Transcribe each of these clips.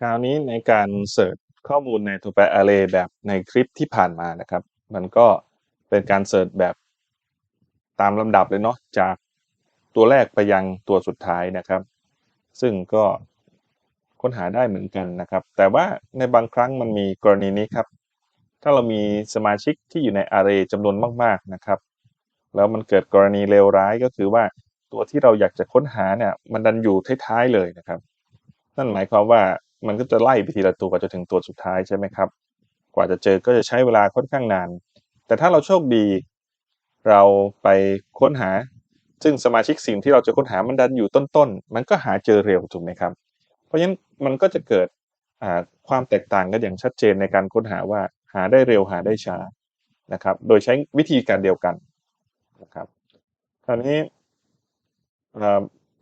คราวนี้ในการเสิร์ชข้อมูลใน t o p a Array แบบในคลิปที่ผ่านมานะครับ มันก็เป็นการเสิร์ชแบบตามลำดับเลยเนาะจากตัวแรกไปยังตัวสุดท้ายนะครับ ซึ่งก็ค้นหาได้เหมือนกันนะครับ แต่ว่าในบางครั้งมันมีกรณีนี้ครับ ถ้าเรามีสมาชิกที่อยู่ใน Array จำนวนมาก ๆนะครับ แล้วมันเกิดกรณีเลวร้ายก็คือว่าตัวที่เราอยากจะค้นหาเนี่ยมันดันอยู่ท้ายๆเลยนะครับ นั่นหมายความว่า มันก็จะไล่ไปทีละตัวจนถึงตัวสุดท้ายใช่ไหมครับ กว่าจะเจอก็จะใช้เวลาค่อนข้างนาน แต่ถ้าเราโชคดี เราไปค้นหา ซึ่งสมาชิกสิ่งที่เราจะค้นหามันดันอยู่ต้นๆ มันก็หาเจอเร็วถูกไหมครับ เพราะฉะนั้นมันก็จะเกิดความแตกต่างกันอย่างชัดเจนในการค้นหาว่าหาได้เร็วหาได้ช้านะครับ โดยใช้วิธีการเดียวกันนะครับ คราวนี้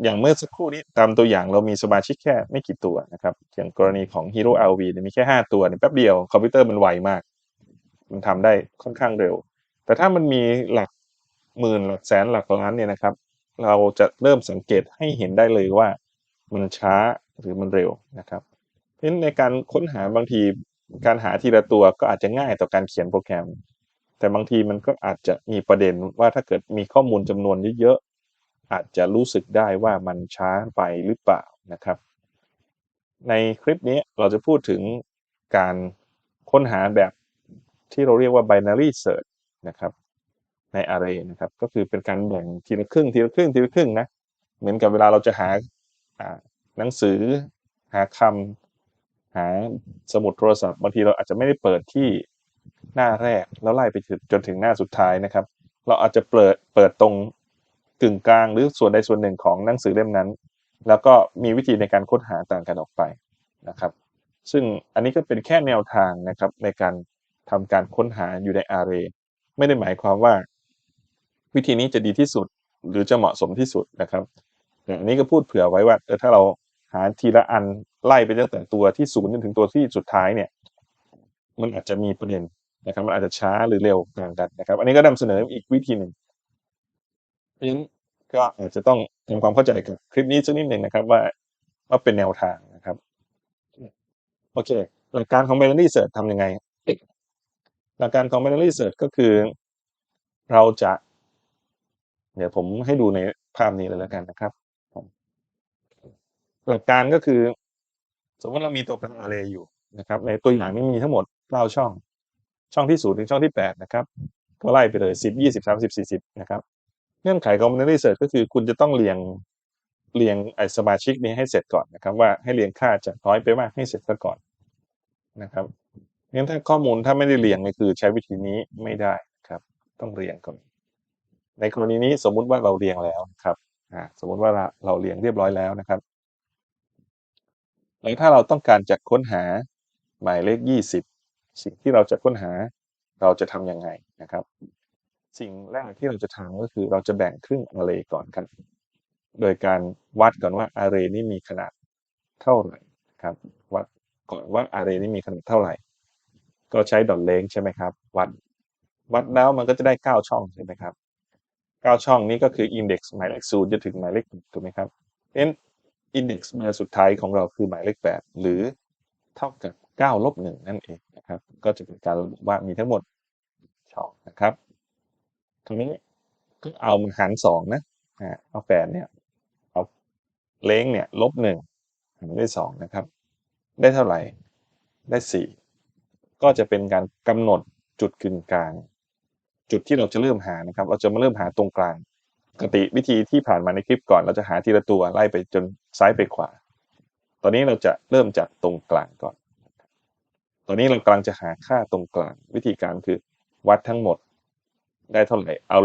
อย่างเมื่อสักครู่นี้ตามตัวอย่างเรามีสมาชิกแค่ไม่กี่ตัวนะครับอย่างกรณีของ Hero LV เนี่ยมีแค่ 5 ตัวนี่แป๊บเดียวคอมพิวเตอร์มันไวมาก มันทำได้ค่อนข้างเร็ว แต่ถ้ามันมีหลักหมื่นหลักแสนหลักล้านเนี่ยนะครับ เราจะเริ่มสังเกตให้เห็นได้เลยว่า มันช้าหรือมันเร็วนะครับเพราะฉะนั้นในการค้นหาบางทีการหาทีละตัวก็อาจจะง่ายต่อการเขียนโปรแกรม แต่บางทีมันก็อาจจะมีประเด็นว่าถ้าเกิดมีข้อมูลจำนวนเยอะ อาจจะรู้สึกได้ว่ามันช้าไปหรือเปล่านะครับ ในคลิปนี้เราจะพูดถึงการค้นหาแบบที่เราเรียกว่า binary search นะครับใน array นะครับ ก็คือเป็นการแบ่งทีละครึ่งทีละครึ่งทีละครึ่งนะเหมือนกับเวลาเราจะหาหนังสือหาคำหาสมุดโทรศัพท์บางทีเราอาจจะไม่ได้เปิดที่หน้าแรกแล้วไล่ไปจนถึงหน้าสุดท้ายนะครับ เราอาจจะเปิดเปิดตรง กึ่งกลางหรือส่วนใดส่วนหนึ่งของหนังสือเล่มนั้น แล้วก็มีวิธีในการค้นหาต่างกันออกไปนะครับ ซึ่งอันนี้ก็เป็นแค่แนวทางนะครับในการทำการค้นหาอยู่ใน array ไม่ได้หมายความว่า วิธีนี้จะดีที่สุดหรือจะเหมาะสมที่สุดนะครับอันนี้ก็พูดเผื่อไว้ว่าเออถ้าเราหาทีละอันไล่ไปตั้งแต่ตัวที่ศูนย์จนถึงตัวที่สุดท้ายเนี่ย มันอาจจะมีประเด็นนะครับ มันอาจจะช้าหรือเร็วต่างกันนะครับ อันนี้ก็นำเสนออีกวิธีหนึ่ง ราะฉะนั้นก็อาจจะต้องทำความเข้าใจกับคลิปนี้สักนิดหนึ่งนะครับ ว่าว่าเป็นแนวทางนะครับโอเค หลักการของ binary search ทำยังไง หลักการของ binary search ก็คือ เราจะ เดี๋ยวผมให้ดูในภาพนี้เลยแล้วกันนะครับ หลักการก็คือ สมมติเรามีตัวเป็น array อยู่นะครับ ในตัวอย่างนี้มีทั้งหมด9ช่อง ช่องที่0ถึงช่องที่8นะครับก็ไล่ไปเลย10 20 30 40นะครับ เงื่อนไขของ binary search ก็คือคุณจะต้องเรียงเรียงไอสมาชิกนี้ให้เสร็จก่อนนะครับ ว่าให้เรียงค่าจากน้อยไปมากให้เสร็จซะก่อนนะครับงั้นถ้าข้อมูลถ้าไม่ได้เรียงก็คือใช้วิธีนี้ไม่ได้ครับ ต้องเรียงก่อน ในกรณีนี้สมมุติว่าเราเรียงแล้วครับอ่าสมมุติว่าเราเรียงเรียบร้อยแล้วนะครับแล้วถ้าเราต้องการจะค้นหาหมายเลข 20 สิ่งที่เราจะค้นหาเราจะทำยังไงนะครับ สิ่งแรกที่เราจะทำก็คือเราจะแบ่งครึ่งอาร์เรย์ก่อนกัน โดยการวัดก่อนว่าอาร์เรย์นี้มีขนาดเท่าไหร่ครับวัดก่อนว่าอาร์เรย์นี้มีขนาดเท่าไหร่ ก็ใช้ดอทเลงใช่ไหมครับ วัดวัดแล้วมันก็จะได้เก้าช่องใช่ไหมครับเก้าช่องนี้ก็คืออินเด็กซ์หมายเลขศูนย์จะถึงหมายเลขถูกไหมครับเพราะฉะนั้นอินเด็กซ์มาสุดท้ายของเราคือหมายเลขแปดหรือเท่ากับเก้าลบหนึ่งนั่นเองนะครับ ก็จะเป็นการว่ามีทั้งหมดช่องนะครับ ตรงนี้ก็เอามันหารสองนะเอาแปดเนี่ย เอาเล้งเนี่ยลบหนึ่งหารด้วยสองนะครับ ได้เท่าไหร่ ได้สี่ก็จะเป็นการกำหนดจุดกึ่งกลาง จุดที่เราจะเริ่มหานะครับ เราจะมาเริ่มหาตรงกลางปกติวิธีที่ผ่านมาในคลิปก่อนเราจะหาทีละตัวไล่ไปจนซ้ายไปขวา ตอนนี้เราจะเริ่มจากตรงกลางก่อน ตอนนี้เรากำลังจะหาค่าตรงกลาง วิธีการคือวัดทั้งหมด ได้เท่าไหร่ เอา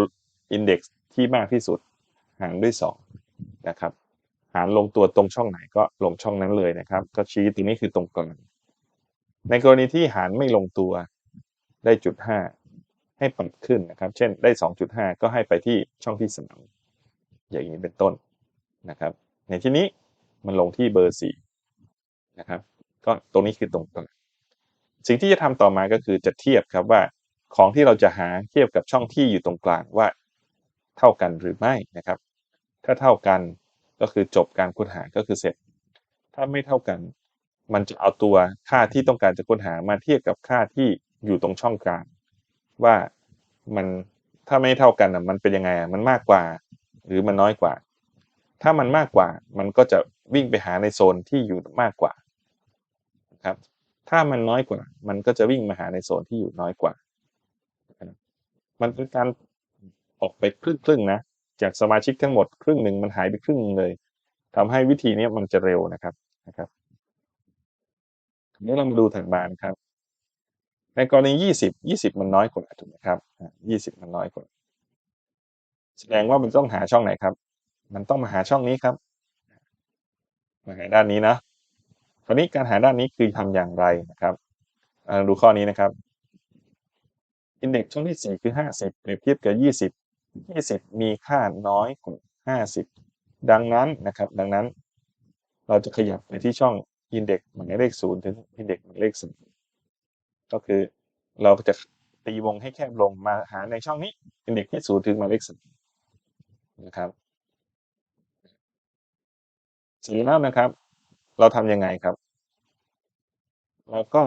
อินเด็กซ์ที่มากที่สุด หารด้วย2นะครับ หารลงตัวตรงช่องไหนก็ลงช่องนั้นเลยนะครับ ก็ชี้ตรงนี้คือตรงกลาง ในกรณีที่หารไม่ลงตัวได้จุด5ให้ปรับขึ้นนะครับ เช่นได้ 2.5 ก็ให้ไปที่ช่องที่3อย่างนี้เป็นต้นนะครับ ในที่นี้มันลงที่เบอร์4นะครับ ก็ตรงนี้คือตรงกลางสิ่งที่จะทำต่อมาก็คือจะเทียบครับว่า ของที่เราจะหาเทียบกับช่องที่อยู่ตรงกลางว่าเท่ากันหรือไม่นะครับ ถ้าเท่ากันก็คือจบการค้นหาก็คือเสร็จ ถ้าไม่เท่ากัน มันจะเอาตัวค่าที่ต้องการจะค้นหามาเทียบกับค่าที่อยู่ตรงช่องกลาง ว่ามันถ้าไม่เท่ากันอะมันเป็นยังไงอะมันมากกว่า หรือมันน้อยกว่า ถ้ามันมากกว่า มันก็จะวิ่งไปหาในโซนที่อยู่มากกว่านะครับ ถ้ามันน้อยกว่า มันก็จะวิ่งมาหาในโซนที่อยู่น้อยกว่า มันเป็นการออกไปครึ่งครึ่งๆนะ จากสมาชิกทั้งหมดครึ่งหนึ่งมันหายไปครึ่งหนึ่งเลยทำให้วิธีนี้มันจะเร็วนะครับนะครับทีนี้เรามาดูถัดมานะครับ ในกรณียี่สิบยี่สิบมันน้อยกว่าถูกไหมครับยี่สิบมันน้อยกว่าแสดงว่ามันต้องหาช่องไหนครับ มันต้องมาหาช่องนี้ครับ มาหาด้านนี้นะคราวนี้การหาด้านนี้คือทำอย่างไรนะครับดูข้อนี้นะครับ อินเด็กซ์ช่องที่สี่คือห้าสิบเปรียบเทียบกับยี่สิบยี่สิบมีค่าน้อยกว่าห้าสิบดังนั้นนะครับดังนั้น เราจะขยับไปที่ช่องอินเด็กซ์หมายเลขศูนย์ถึงอินเด็กซ์หมายเลขศูนย์ก็คือเราจะตีวงให้แคบลงมาหาในช่องนี้อินเด็กซ์ที่ศูนย์ถึงหมายเลขศูนย์นะครับเสร็จแล้วนะครับ เราทำยังไงครับเราก็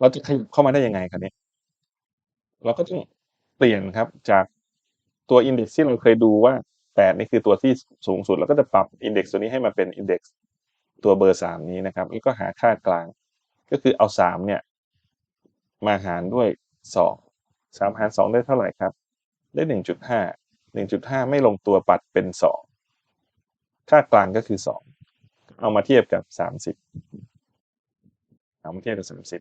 เราจะขยับเข้ามาได้ยังไงครับเนี่ย เราก็ต้องเปลี่ยนครับจากตัวอินเด็กซ์ที่เราเคยดูว่าแปดนี่คือตัวที่สูงสุด เราก็จะปรับอินเด็กซ์ตัวนี้ให้มาเป็นอินเด็กซ์ตัวเบอร์สามนี้นะครับ แล้วก็หาค่ากลาง ก็คือเอาสามเนี่ย มาหารด้วยสองสามหารสองได้เท่าไหร่ครับ ได้หนึ่งจุดห้าหนึ่งจุดห้าไม่ลงตัวปัดเป็นสองค่ากลางก็คือสองเอามาเทียบกับสามสิบเอามาเทียบกับสามสิบ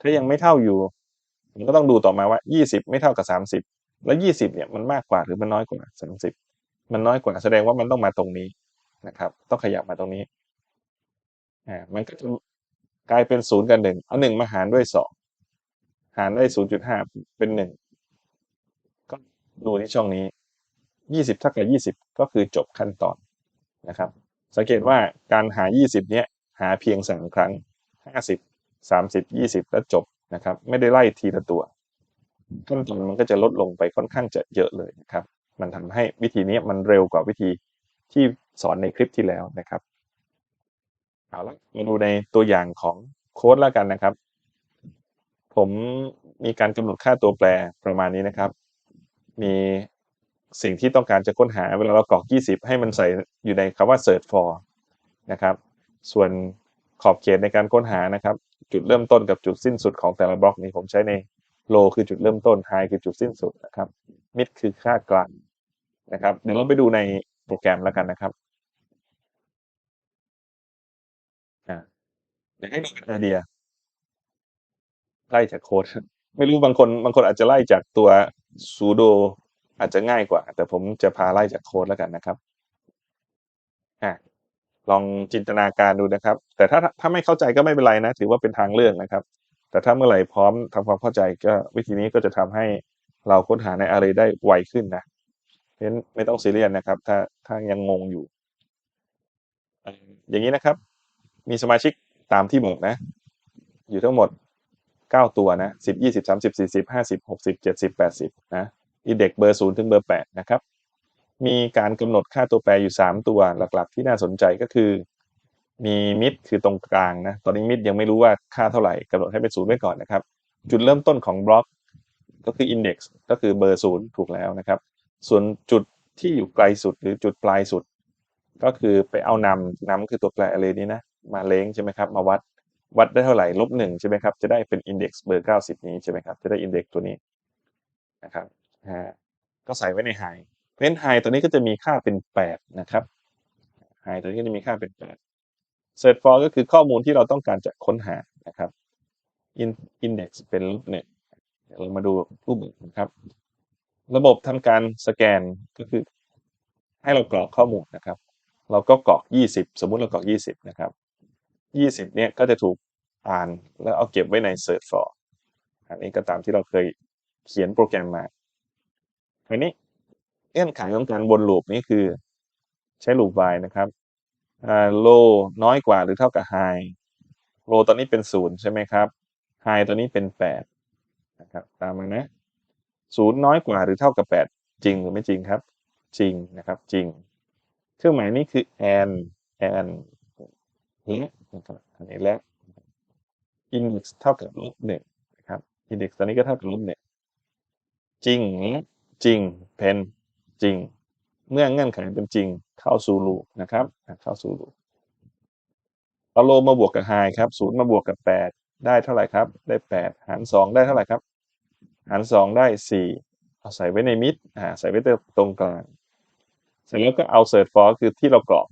ถ้ายังไม่เท่าอยู่ ผมก็ต้องดูต่อมาว่ายี่สิบไม่เท่ากับสามสิบแล้วยี่สิบเนี่ยมันมากกว่าหรือมันน้อยกว่าสามสิบมันน้อยกว่าแสดงว่ามันต้องมาตรงนี้นะครับ ต้องขยับมาตรงนี้อ่ามันก็จะกลายเป็นศูนย์กับหนึ่งเอาหนึ่งมาหารด้วยสองหารได้ศูนย์จุดห้าเป็นหนึ่งก็ดูที่ช่องนี้ยี่สิบเท่ากับยี่สิบก็คือจบขั้นตอนนะครับ สังเกตว่าการหายี่สิบเนี้ยหาเพียงสามครั้งห้าสิบสามสิบยี่สิบแล้วจบ นะครับ ไม่ได้ไล่ทีละตัวขั้นตอนมันก็จะลดลงไปค่อนข้างจะเยอะเลยนะครับ มันทำให้วิธีนี้มันเร็วกว่าวิธีที่สอนในคลิปที่แล้วนะครับเอาละมาดูในตัวอย่างของโค้ดแล้วกันนะครับ ผมมีการกำหนดค่าตัวแปรประมาณนี้นะครับ มีสิ่งที่ต้องการจะค้นหาเวลาเรากรอก 20 ให้มันใส่อยู่ในคำว่า search for นะครับ ส่วนขอบเขตในการค้นหานะครับ จุดเริ่มต้นกับจุดสิ้นสุดของแต่ละบล็อกนี้ผมใช้ใน low คือจุดเริ่มต้น high คือจุดสิ้นสุดนะครับ mid คือค่ากลางนะครับ เดี๋ยวเราไปดูในโปรแกรมแล้วกันนะครับอ่าเดี๋ยวให้ดูเป็นไอเดียไล่จากโค้ดไม่รู้บางคนบางคนอาจจะไล่จากตัว sudo อาจจะง่ายกว่า แต่ผมจะพาไล่จากโค้ดแล้วกันนะครับ ลองจินตนาการดูนะครับ แต่ถ้าถ้าไม่เข้าใจก็ไม่เป็นไรนะ ถือว่าเป็นทางเลือกนะครับ แต่ถ้าเมื่อไหร่พร้อมทำความเข้าใจก็วิธีนี้ก็จะทำให้เราค้นหาในอะไรได้ไวขึ้นนะเพราะฉะนั้นไม่ต้องซีเรียสนะครับ ถ้าถ้ายังงงอยู่อ่าอย่างนี้นะครับ มีสมาชิกตามที่บอกนะ อยู่ทั้งหมด 9 ตัวนะ10 20 30 40 50 60 70 80นะอินเด็กเบอร์ 0 ถึงเบอร์ 8 นะครับ มีการกำหนดค่าตัวแปรอยู่ 3 ตัวหลักๆ ที่น่าสนใจก็คือ มีมิดคือตรงกลางนะตอนนี้มิดยังไม่รู้ว่าค่าเท่าไหร่กำหนดให้เป็นศูนย์ไว้ก่อนนะครับ จุดเริ่มต้นของบล็อกก็คืออินเด็กซ์ก็คือเบอร์ศูนย์ถูกแล้วนะครับ ส่วนจุดที่อยู่ไกลสุดหรือจุดปลายสุด ก็คือไปเอานำนำคือตัวแปรอะไรนี้นะมาเล้งใช่ไหมครับมาวัดวัดได้เท่าไหร่ลบหนึ่งใช่ไหมครับจะได้เป็นอินเด็กซ์เบอร์เก้าสิบนี้ใช่ไหมครับจะได้อินเด็กซ์ตัวนี้นะครับก็ใส่ไว้ในไฮ เพราะฉะนั้นไฮตัวนี้ก็จะมีค่าเป็นแปดนะครับไฮตัวนี้ก็จะมีค่าเป็นแปด search for ก็คือข้อมูลที่เราต้องการจะค้นหานะครับ in index เป็นลบหนึ่งเดี๋ยวเรามาดูรูปอื่นนะครับ ระบบทำการสแกนก็คือ ให้เรากรอกข้อมูลนะครับ เราก็กรอก 20 สมมุติเรากรอก 20 นะครับ 20 เนี่ยก็จะถูกอ่านแล้วเอาเก็บไว้ใน search for อันนี้ก็ตามที่เราเคยเขียนโปรแกรมมาทีนี้ เงื่อนไขของการวนลูปนี้คือใช้ลูป while นะครับอ่า low น้อยกว่าหรือเท่ากับ high low ตอนนี้เป็นศูนย์ใช่ไหมครับ high ตัวนี้เป็นแปดนะครับตามมานะศูนย์น้อยกว่าหรือเท่ากับแปดจริงหรือไม่จริงครับ จริงนะครับจริง เครื่องหมายนี้คือ and and และนะครับอันนี้และ index เท่ากับลบหนึ่งนะครับ index ตอนนี้ก็เท่ากับลบหนึ่งจริงจริงเป็น จริง เมื่อเงื่อนไขเป็นจริง เข้าสู่ลูปนะครับเข้าสู่ลูปเอาโลมาบวกกับไฮครับศูนย์มาบวกกับแปดได้เท่าไหร่ครับ ได้แปดหารสองได้เท่าไหร่ครับ หารสองได้สี่เอาใส่ไว้ในมิดอ่าใส่ไว้ตรงกลางเสร็จแล้วก็เอา search for คือที่เรากรอก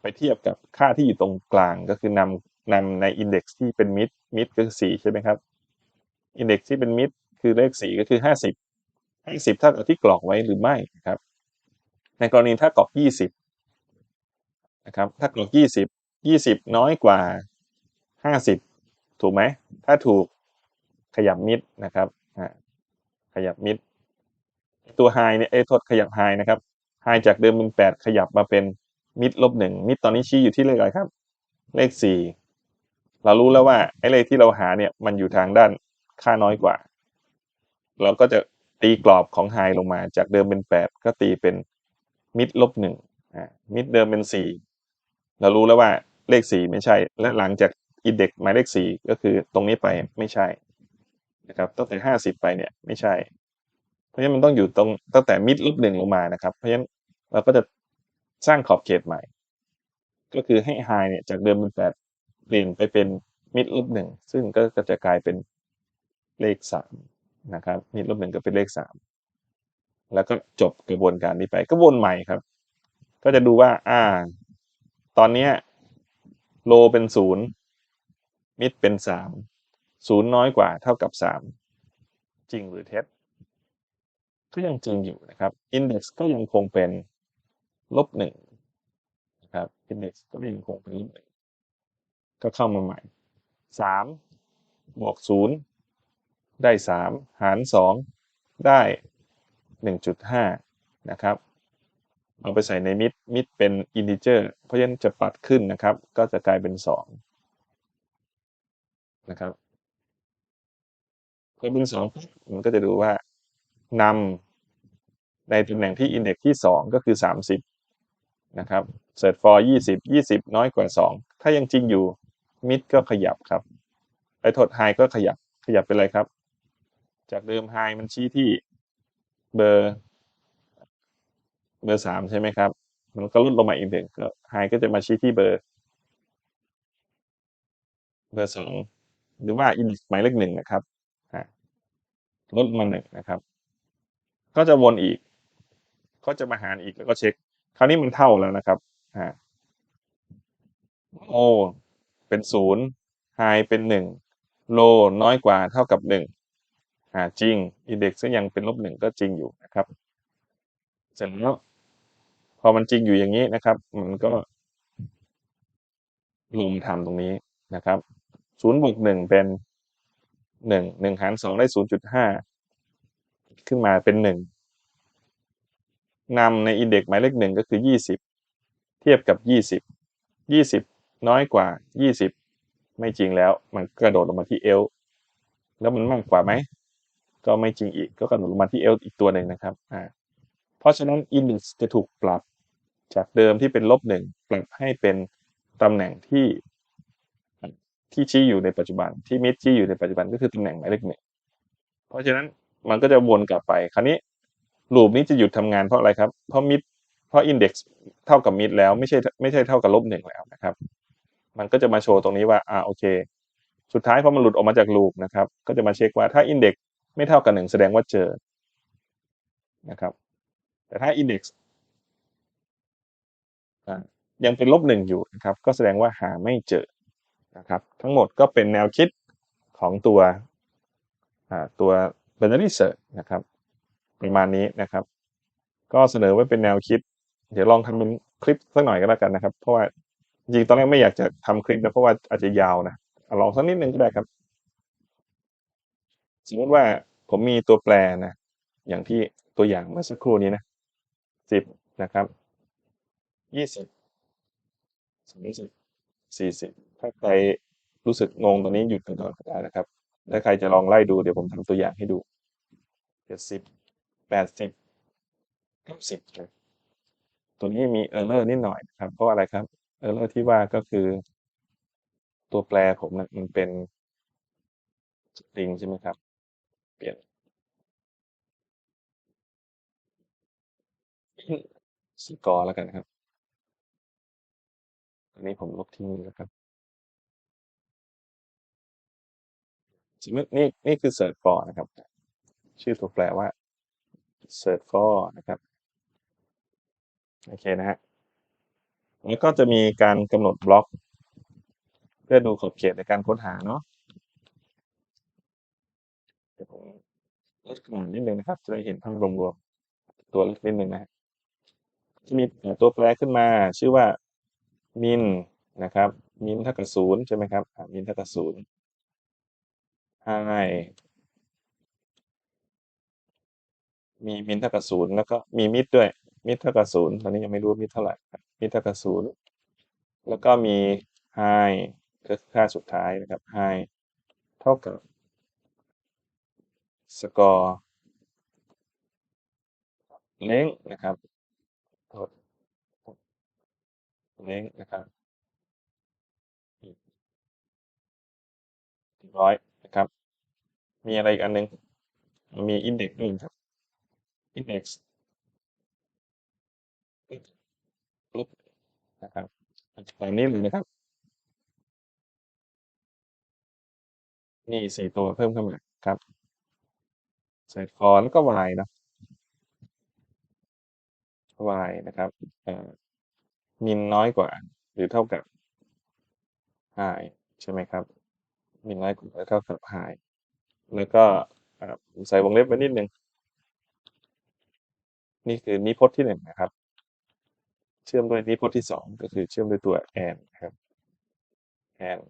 ไปเทียบกับค่าที่อยู่ตรงกลางก็คือนำนำใน index ที่เป็นมิดมิดก็คือสี่ใช่ไหมครับ index ที่เป็นมิดคือเลขสี่ก็คือห้าสิบ ห้สิบเท่ากับที่กรอกไว้หรือไม่นะครับ ในกรณีถ้ากรอกยี่สิบนะครับถ้ากรอกยี่สิบยี่สิบน้อยกว่าห้าสิบถูกไหมถ้าถูกขยับมิดนะครับขยับมิดตัวไฮเนี่ยเอ้โทษขยับไฮนะครับไฮจากเดิมเป็นแปดขยับมาเป็นมิดลบหนึ่งมิดตอนนี้ชี้อยู่ที่เลขอะไรครับ เลขสี่เรารู้แล้วว่าไอ้เลขที่เราหาเนี่ยมันอยู่ทางด้านค่าน้อยกว่า เราก็จะ ตีกรอบของไฮลงมาจากเดิมเป็นแปดก็ตีเป็นมิดลบหนึ่งอ่ามิดเดิมเป็นสี่เรารู้แล้วว่าเลขสี่ไม่ใช่ และหลังจากอินเด็กหมายเลขสี่ก็คือตรงนี้ไปไม่ใช่นะครับตั้งแต่ห้าสิบไปเนี่ยไม่ใช่ เพราะฉะนั้นมันต้องอยู่ตรงตั้งแต่มิดลบหนึ่งลงมานะครับ เพราะฉะนั้นเราก็จะสร้างขอบเขตใหม่ ก็คือให้ไฮเนี่ยจากเดิมเป็นแปดเปลี่ยนไปเป็นมิดลบหนึ่งซึ่งก็จะกลายเป็นเลขสาม นะครับมิดลบหนึ่งก็เป็นเลขสามแล้วก็จบกระบวนการนี้ไปก็วนใหม่ครับ ก็จะดูว่า อ่า ตอนเนี้ยโลเป็นศูนย์มิดเป็นสามศูนย์น้อยกว่าเท่ากับสามจริงหรือเท็จก็ยังจริงอยู่นะครับ index ก็ยังคงเป็นลบหนึ่งนะครับ index ก็ยังคงเป็นลบหนึ่งก็เข้ามาใหม่สามบวกศูนย์ ได้สามหารสองได้หนึ่งจุดห้านะครับ เอาไปใส่ในมิดมิดเป็นอินทิเจอร์เพราะฉะนั้นจะปัดขึ้นนะครับ ก็จะกลายเป็นสองนะครับพอเป็นสองมันก็จะดูว่านำในตำแหน่งที่อินเด็กที่สองก็คือสามสิบนะครับ search for ยี่สิบยี่สิบน้อยกว่าสองถ้ายังจริงอยู่มิดก็ขยับครับไอ้ทดไฮก็ขยับขยับเป็นอะไรครับ จากเดิมไฮมันชี้ที่เบอร์เบอร์สามใช่ไหมครับ มันก็ลดลงมาอีกหนึ่งก็ไฮก็จะมาชี้ที่เบอร์ เบอร์สองหรือว่าอินหมายเลขหนึ่งนะครับลดมาหนึ่งนะครับ ก็จะวนอีก ก็จะมาหารอีกแล้วก็เช็ค คราวนี้มันเท่าแล้วนะครับอ่าโอเป็นศูนย์ไฮเป็นหนึ่งโลน้อยกว่าเท่ากับหนึ่ง อ่าจริงอินเด็กซ์ก็ยังเป็นลบหนึ่งก็จริงอยู่นะครับเสร็จแล้วพอมันจริงอยู่อย่างนี้นะครับ มันก็ลงทำตรงนี้นะครับศูนย์บวกหนึ่งเป็นหนึ่งหนึ่งหารสองได้ศูนย์จุดห้าขึ้นมาเป็นหนึ่งนำในอินเด็กซ์หมายเลขหนึ่งก็คือยี่สิบเทียบกับยี่สิบยี่สิบน้อยกว่ายี่สิบไม่จริงแล้ว มันกระโดดลงมาที่เอลแล้วมันมากกว่าไหม ก็ไม่จริงอีก ก็กระโดลงมาที่เอลอีกตัวหนึ่งนะครับอ่าเพราะฉะนั้นอินเด็กซ์จะถูกปรับจากเดิมที่เป็นลบหนึ่งปรับให้เป็นตำแหน่งที่ที่ชี้อยู่ในปัจจุบันที่มิดชี้อยู่ในปัจจุบันก็คือตำแหน่งหมายเลขหนึ่งเพราะฉะนั้นมันก็จะวนกลับไป คราวนี้ลูปนี้จะหยุดทำงานเพราะอะไรครับ เพราะมิดเพราะอินเด็กซ์เท่ากับมิดแล้วไม่ใช่ไม่ใช่เท่ากับลบหนึ่งแล้วนะครับ มันก็จะมาโชว์ตรงนี้ว่าอ่าโอเค สุดท้ายพอมันหลุดออกมาจากลูปนะครับ ก็จะมาเช็คว่าถ้าอินเด็กซ์ ไม่เท่ากับหนึ่งแสดงว่าเจอนะครับ แต่ถ้าอินเด็กซ์ยังเป็นลบหนึ่งอยู่นะครับ ก็แสดงว่าหาไม่เจอนะครับ ทั้งหมดก็เป็นแนวคิดของตัวตัว binary search นะครับ ประมาณนี้นะครับ ก็เสนอไว้เป็นแนวคิด เดี๋ยวลองทำเป็นคลิปสักหน่อยก็แล้วกันนะครับ เพราะว่าจริงตอนแรกไม่อยากจะทำคลิปนะเพราะว่าอาจจะยาวนะลองสักนิดนึงก็ได้ครับ สมมติว่าผมมีตัวแปรนะ อย่างที่ตัวอย่างเมื่อสักครู่นี้นะสิบนะครับยี่สิบสามสิบสี่สิบถ้าใครรู้สึกงงตอนนี้หยุดกันก่อนก็ได้นะครับ ถ้าใครจะลองไล่ดูเดี๋ยวผมทำตัวอย่างให้ดูเจ็ดสิบแปดสิบเก้าสิบตัวนี้มีเออร์เลอร์นิดหน่อยครับ เพราะอะไรครับเออร์เลอร์ที่ว่าก็คือ ตัวแปรผมนะมันเป็นสตริงใช่ไหมครับ เปลี่ยนสกอร์แล้วกันครับ อันนี้ผมลบทิ้งแล้วครับสมมตินี่นี่คือ search for นะครับ ชื่อตัวแปรว่า search for นะครับ โอเคนะฮะ แล้วก็จะมีการกำหนดบล็อก เพื่อดูขอบเขตในการค้นหาเนาะ เดี๋ยวผมลดขนาดนิดนึงนะครับ จะได้เห็นภาพรวมๆตัวเล็กนิดนึงนะฮะจะมีตัวแปรขึ้นมา ชื่อว่า min นะครับ min เท่ากับศูนย์ใช่ไหมครับ min เท่ากับศูนย์ high มี min เท่ากับศูนย์แล้วก็มี mid ด้วย mid เท่ากับศูนย์ตอนนี้ยังไม่รู้ mid เท่าไหร่ครับ mid เท่ากับศูนย์แล้วก็มี high ก็คือค่าสุดท้ายนะครับ high เท่ากับ score length นะครับโทษ length นะครับร้อยนะครับ มีอะไรอีกอันหนึ่งมี index ด้วยครับ index ลบนะครับตามนี้เลยนะครับ นี่สี่ตัวเพิ่มเข้ามาครับ เสร็จฟอแล้วก็ y เนาะ y นะครับเอ่อมินน้อยกว่า หรือเท่ากับ high ใช่ไหมครับ มินน้อยกว่าหรือเท่ากับ high แล้วก็ผมใส่วงเล็บไว้นิดนึง นี่คือนิพจน์ที่หนึ่งนะครับ เชื่อมด้วยนิพจน์ที่สองก็คือเชื่อมด้วยตัว and ครับ and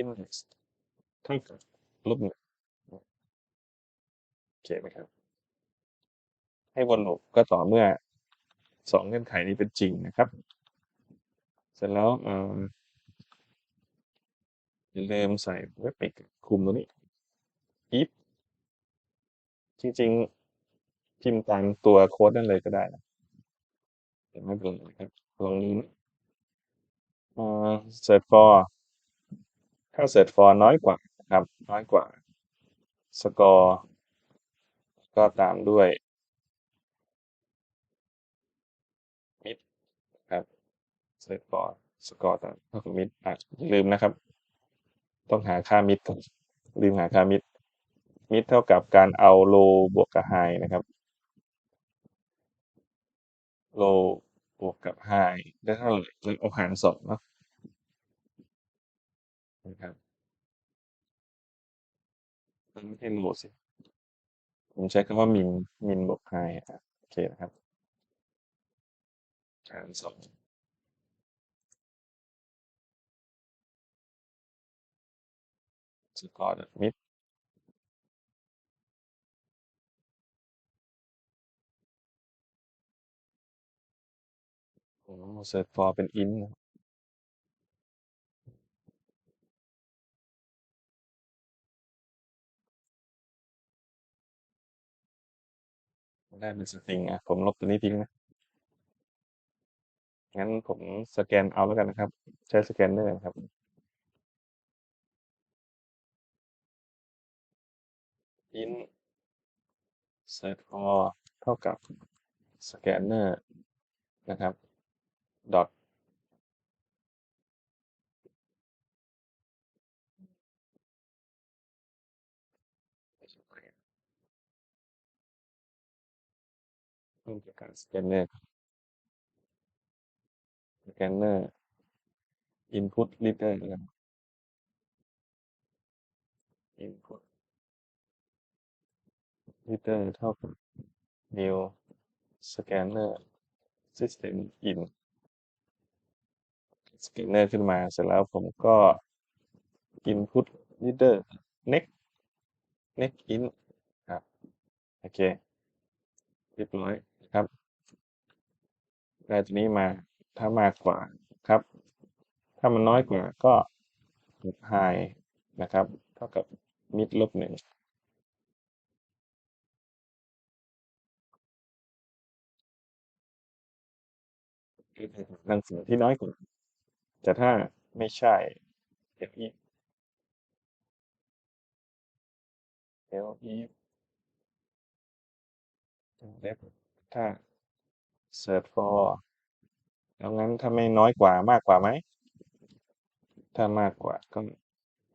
index เท่ากับ ลบหนึ่ง โอเคไหมครับ ให้วนลูปก็ต่อเมื่อสองเงื่อนไขนี้เป็นจริงนะครับ เสร็จแล้วเอออย่าลืมใส่เว็บปิกคุมตรงนี้ if จริงๆ พิมพ์ตามตัวโค้ดนั่นเลยก็ได้นะแต่ไม่เป็นไรนะครับลองนี้เอ่อ search for ถ้า search for น้อยกว่า ครับ น้อยกว่า score ก็ตามด้วย mid ครับ search for score ตามเท่ากับ mid อะอย่าลืมนะครับ ต้องหาค่า mid ก่อนลืมหาค่า mid mid เท่ากับการเอา low บวกกับ high นะครับ low บวกกับ high ได้เท่าไหร่แล้วเอาหารสองเนาะนะครับ มันไม่ใช่ low สิ ผมใช้คำว่า min min บวก high อะโอเคนะครับหารสองสกอร์ mid โอ้ search for เป็น int นะ ได้เป็นสตริงอะผมลบตัวนี้ทิ้งนะงั้นผมสแกนเอาแล้วกันนะครับ ใช้สแกนเนอร์ครับอินเซตอเท่ากับสแกนเนอร์นะครับ dot ่มจากการสแกนเนอร์สแกนเนอร์ input reader นะครับ input reader เท่ากับ new scanner system in สแกนเนอร์ขึ้นมาเสร็จแล้วผมก็ input reader next next in ครับ โอเคเรียบร้อย ได้ตัวนี้มาถ้ามากกว่าครับ ถ้ามันน้อยกว่าก็ลบ high นะครับ เท่ากับ mid ลบหนึ่งคือทางฝั่งที่น้อยกว่า แต่ถ้าไม่ใช่ L if L if เล็บถ้า search for แล้วงั้นถ้าไม่น้อยกว่ามากกว่าไหม ถ้ามากกว่าก็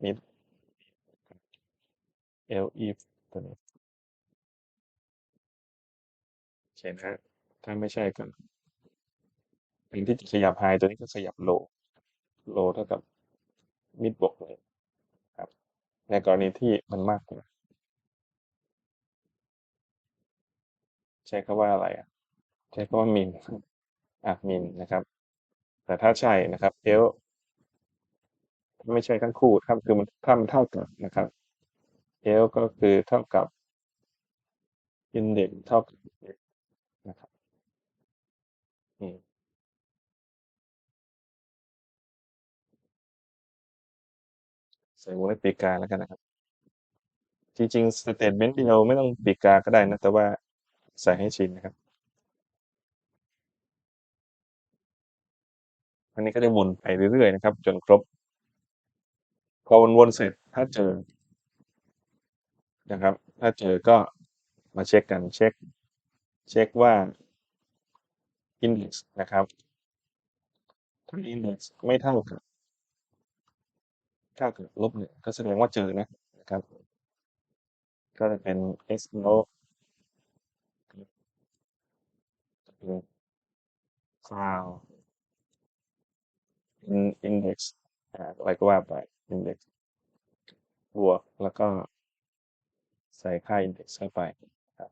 mid L if ตัวนี้โอเคนะฮะถ้าไม่ใช่ก็เป็นที่จะขยับ high ตัวนี้ก็ขยับ low low เท่ากับ mid บวกหนึ่งครับในกรณีที่มันมากกว่าใช้คำว่าอะไรอะ ใช้คำว่า min อะ min นะครับ แต่ถ้าใช่นะครับ L ไม่ใช่ทั้งคู่ครับคือมันถ้ามันเท่ากับนะครับ L ก็คือเท่ากับ index เท่ากับนะครับอืมใส่วงเล็บปีกาแล้วกันนะครับ จริงๆ statement เดียวไม่ต้องปีกาก็ได้นะ แต่ว่าใส่ให้ชินนะครับ อันนี้ก็จะวนไปเรื่อยๆนะครับ จนครบ พอวนๆเสร็จถ้าเจอนะครับ ถ้าเจอก็มาเช็คกันเช็ค เช็คว่า index นะครับ ถ้า index ไม่เท่ากับเท่ากับลบหนึ่งก็แสดงว่าเจอนะนะครับ ก็จะเป็น x ลบ file in index อ่าอะไรก็ว่าไป index บวกแล้วก็ใส่ค่า index เข้าไปครับ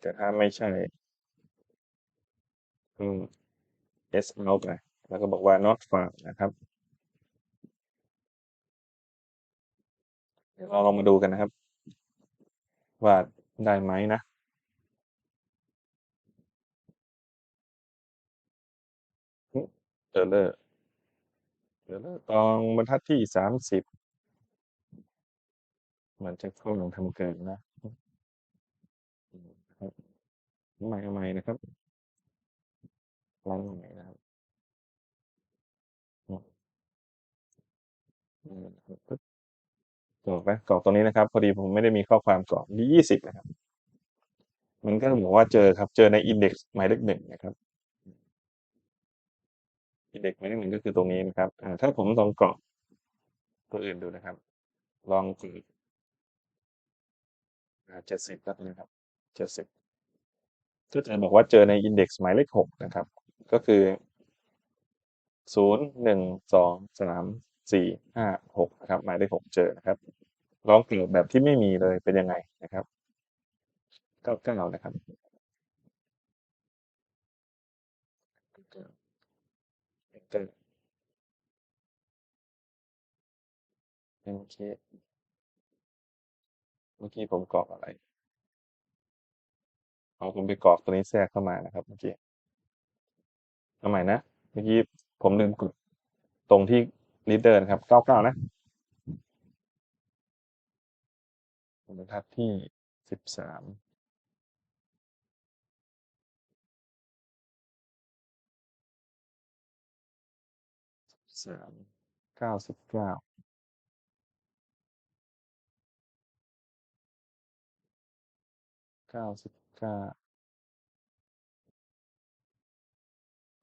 แต่ถ้าไม่ใช่อืม s out ไปแล้วก็บอกว่า not found นะครับ เดี๋ยวเราลองมาดูกันนะครับ ว่าได้ไหมนะ เออเลอร์ เออเลอร์ ตองบรรทัดที่สามสิบ มันจะเข้าลงทำเกินนะ ครับใหม่ใหม่นะครับล้างใหม่นะครับอืมอืมกรอกตรงนี้นะครับ พอดีผมไม่ได้มีข้อความกรอกที่ยี่สิบนะครับ มันก็บอกว่าเจอครับ เจอใน index หมายเลขหนึ่งนะครับ index หมายเลขหนึ่งก็คือตรงนี้นะครับอ่าถ้าผมลองเกรอกตัวอื่นดูนะครับ ลองกรอกเจ็ดสิบแล้วนะครับเจ็ดสิบก็จะบอกว่าเจอใน index หมายเลขหกนะครับ ก็คือศูนย์หนึ่งสองสามสี่ห้าหกนะครับ หมายเลขหกเจอนะครับ ลองเกรอกแบบที่ไม่มีเลยเป็นยังไงนะครับเก้าเก้านะครับ เอนเตอร์ โอเค เมื่อกี้ผมกรอกอะไรเอาผมไปกรอกตัวนี้แทรกเข้ามานะครับ เมื่อกี้เอาใหม่นะ เมื่อกี้ผมลืมกดตรงที่ leader นะครับเก้าเก้านะบรรทัดที่สิบสาม สามเก้าสิบเก้าเก้าสิบเก้า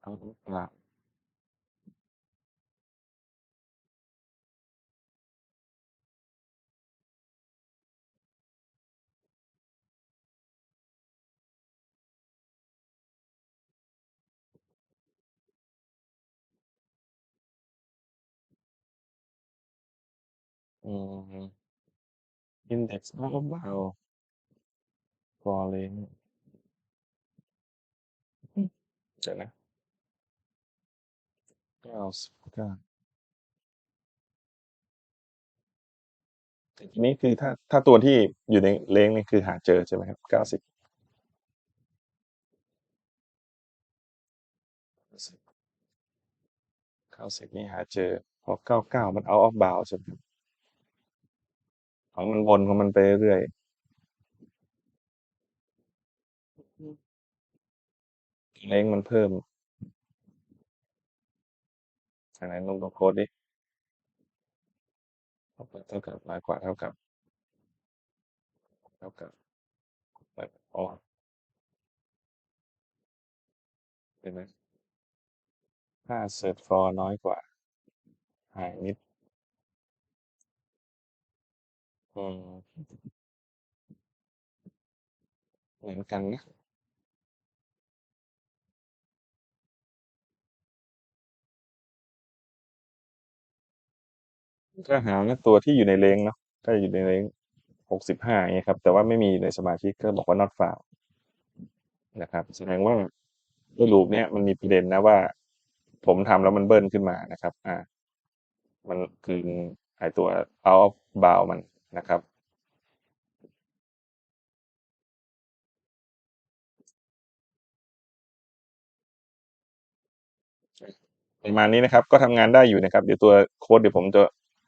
เอาเปล่า อืม index เอาเบา for length เดี๋ยวนะเก้าสิบเก้าแต่ทีนี้คือถ้า ถ้าตัวที่อยู่ในเลงนี่คือหาเจอใช่ไหมครับเก้าสิบเก้าสิบนี่หาเจอ เพราะเก้าเก้ามันเอาออฟบาวใช่ไหมครับ ของมันวนของมันไปเรื่อยเลงมันเพิ่มอันไหนลงตรงโค้ดดิ เท่ากับเท่ากับน้อยกว่าเท่ากับ เท่ากับแบบอ๋อเห็นไหมถ้า search for น้อยกว่า high mid อืมเหมือนกันนะ ก็หาตัวที่อยู่ในเลนเนาะถ้าอยู่ในเลนหกสิบห้าเงี้ยครับ แต่ว่าไม่มีในสมาชิกก็บอกว่า not found นะครับแสดงว่าด้วยลูปเนี้ยมันมีประเด็นนะว่า ผมทำแล้วมันเบิ้ลขึ้นมานะครับ อ่า มันคือไอตัว out of bound มัน นะครับ ประมาณนี้นะครับ ก็ทำงานได้อยู่นะครับ เดี๋ยวตัวโค้ดเดี๋ยวผมจะ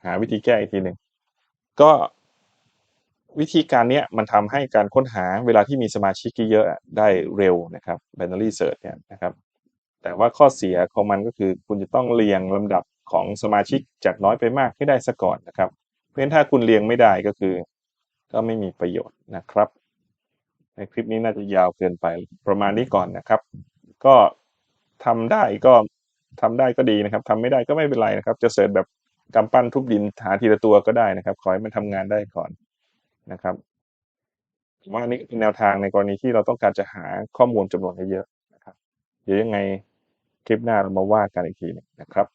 หาวิธีแก้อีกทีหนึ่งก็วิธีการนี้มันทำให้การค้นหาเวลาที่มีสมาชิกเยอะๆอะได้เร็วนะครับ binary search เนี่ยนะครับ แต่ว่าข้อเสียของมันก็คือคุณจะต้องเรียงลำดับของสมาชิกจากน้อยไปมากให้ได้ซะก่อนนะครับ เพราะฉะนั้นถ้าคุณเรียงไม่ได้ก็คือ ก็ไม่มีประโยชน์นะครับ ในคลิปนี้น่าจะยาวเกินไปประมาณนี้ก่อนนะครับ ก็ทำได้ก็ทำได้ก็ดีนะครับทำไม่ได้ก็ไม่เป็นไรนะครับ จะเสิร์ชแบบกำปั้นทุบดินหาทีละตัวก็ได้นะครับขอให้มันทำงานได้ก่อนนะครับว่าอันนี้เป็นแนวทางในกรณีที่เราต้องการจะหาข้อมูลจำนวนเยอะๆนะครับ เดี๋ยวยังไงคลิปหน้าเรามาว่ากันอีกทีนึงนะครับ